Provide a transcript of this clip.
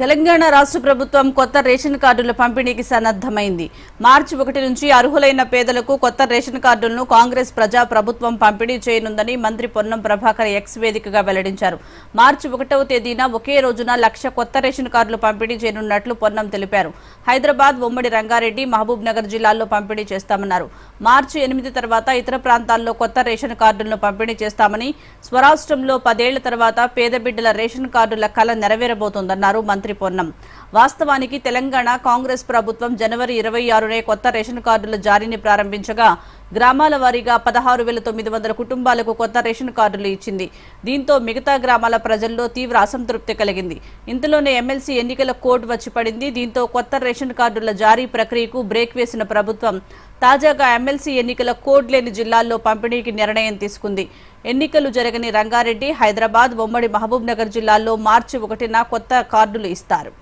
తెలంగాణ రాష్ట్ర ప్రభుత్వం కొత్త రేషన్ కార్డుల పంపిణీకి సన్నద్ధమైంది. మార్చి ఒకటి నుంచి అర్హులైన పేదలకు కొత్త రేషన్ కార్డులను కాంగ్రెస్ ప్రజా ప్రభుత్వం పంపిణీ చేయనుందని మంత్రి పొన్నం ప్రభాకర్ ఎక్స్ వేదికగా వెల్లడించారు. మార్చి ఒకటవ తేదీన ఒకే రోజున లక్ష కొత్త రేషన్ కార్డులు పంపిణీ చేయనున్నట్లు పొన్నం తెలిపారు. హైదరాబాద్ ఉమ్మడి రంగారెడ్డి మహబూబ్ నగర్ జిల్లాల్లో పంపిణీ చేస్తామన్నారు. మార్చి ఎనిమిది తర్వాత ఇతర ప్రాంతాల్లో కొత్త రేషన్ కార్డులను పంపిణీ చేస్తామని స్వరాష్ట్రంలో పదేళ్ళ తర్వాత పేద బిడ్డల రేషన్ కార్డుల కళ నెరవేరబోతోందన్నారు మంత్రి పొన్నం వాస్తవానికి తెలంగాణ కాంగ్రెస్ ప్రభుత్వం జనవరి ఇరవై ఆరునే కొత్త రేషన్ కార్డుల జారీని ప్రారంభించగా గ్రామాల వారీగా పదహారు వేల తొమ్మిది వందల కుటుంబాలకు కొత్త రేషన్ కార్డులు ఇచ్చింది. దీంతో మిగతా గ్రామాల ప్రజల్లో తీవ్ర అసంతృప్తి కలిగింది. ఇంతలోనే ఎమ్మెల్సీ ఎన్నికల కోడ్ వచ్చి పడింది. దీంతో కొత్త రేషన్ కార్డుల జారీ ప్రక్రియకు బ్రేక్ వేసిన ప్రభుత్వం తాజాగా ఎమ్మెల్సీ ఎన్నికల కోడ్ లేని జిల్లాల్లో పంపిణీకి నిర్ణయం తీసుకుంది. ఎన్నికలు జరగని రంగారెడ్డి హైదరాబాద్ ఉమ్మడి మహబూబ్ నగర్ జిల్లాల్లో మార్చి ఒకటిన కొత్త కార్డులు ఇస్తారు.